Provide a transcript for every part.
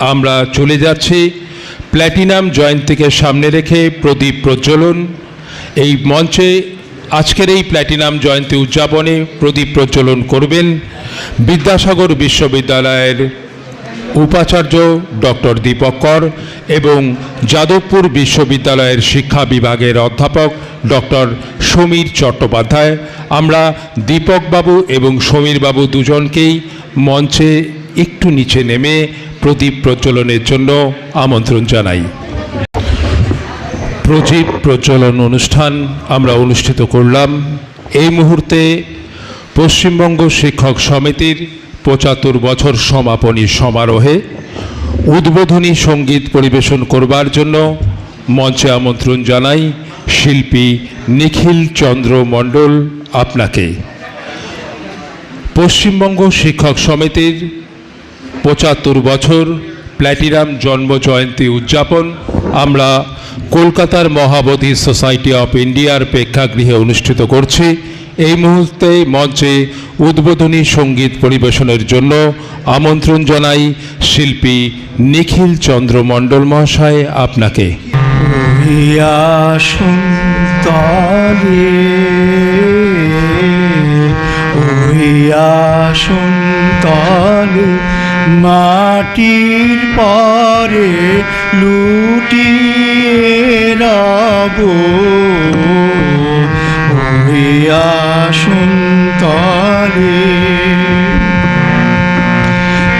আমরা চলে যাচ্ছি প্ল্যাটিনাম জয়ন্তীকে সামনে রেখে প্রদীপ প্রজ্বলন। এই মঞ্চে আজকের এই প্ল্যাটিনাম জয়ন্তী উদযাপনে প্রদীপ প্রজ্বলন করবেন বিদ্যাসাগর বিশ্ববিদ্যালয়ের উপাচার্য ডক্টর দীপক কর এবং যাদবপুর বিশ্ববিদ্যালয়ের শিক্ষা বিভাগের অধ্যাপক ডক্টর সমীর চট্টোপাধ্যায়। আমরা দীপকবাবু এবং সমীরবাবু দুজনকেই মঞ্চে একটু নিচে নেমে প্রদীপ প্রজ্বলনের জন্য আমন্ত্রণ জানাই। প্রদীপ প্রজ্বলন অনুষ্ঠান আমরা অনুষ্ঠিত করলাম। এই মুহূর্তে পশ্চিমবঙ্গ শিক্ষক সমিতির পঁচাত্তর বছর সমাপনী সমারোহে উদ্বোধনী সংগীত পরিবেশন করবার জন্য মঞ্চে আমন্ত্রণ জানাই শিল্পী নিখিল চন্দ্র মণ্ডল আপনাকে। পশ্চিমবঙ্গ শিক্ষক সমিতির পঁচাত্তর বছর প্ল্যাটিনাম জন্ম জয়ন্তী উদযাপন। আমরা কলকাতার মহাবোধি সোসাইটি অফ ইন্ডিয়ার প্রেক্ষাগৃহে অনুষ্ঠিত করছি। এই মুহূর্তে মঞ্চে উদ্বোধনী সংগীত পরিবেশনের জন্য আমন্ত্রণ জানাই শিল্পী নিখিল চন্দ্র মণ্ডল মহাশয় আপনাকে। তলে মাটির পরে লুটিয়ে রব আসুন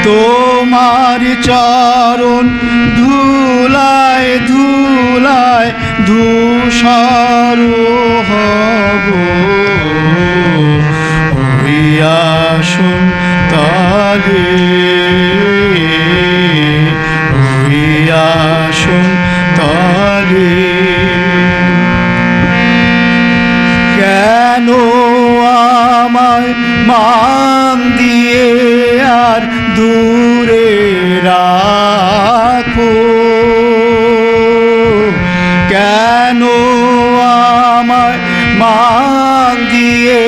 তোমার চরণ ধুলায় ধুলায় ধূসর হব। মান দিয়ে আর দূরে রাখো। কেন আমায় মান দিয়ে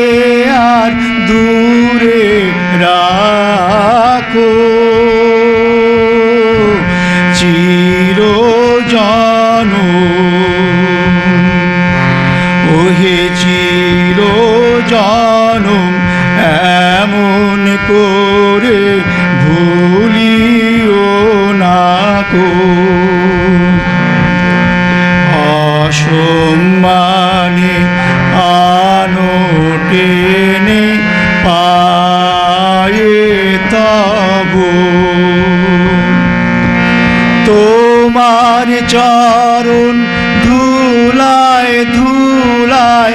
আর দূরে রাখো? চির ওহে চির জনম এমন করে ভুলিও না কো অসম্মানে আনো টেনে পায়ে তব। তোমার চরণ ধুলায় ধুলায়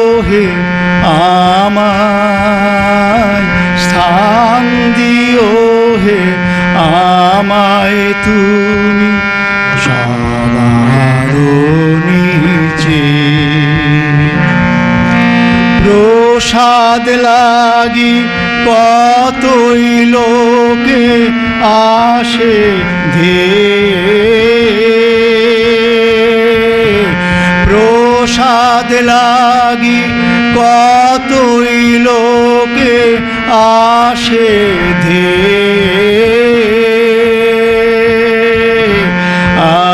হে আমায়, স্থান দিও হে আমায় তুমি সবার নিচে। প্রসাদ লাগি কতই লোকে আসে ধে লাগি কতই লোকে আসে ধে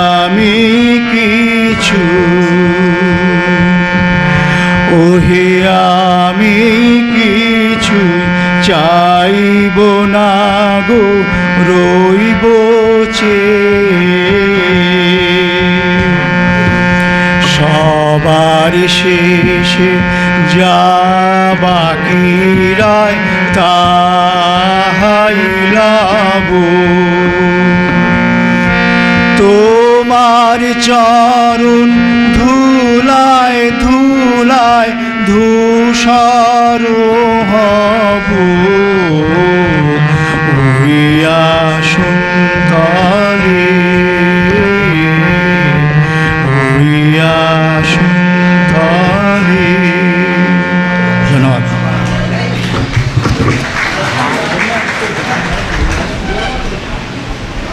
আমি কিছু ওহে আমি কিছু চাইব না গো রইব সবার শেষে যা বাকি রায় তাহাই লাভ। তোমার চরণ ধুলায় ধুলায় ধূসর হব।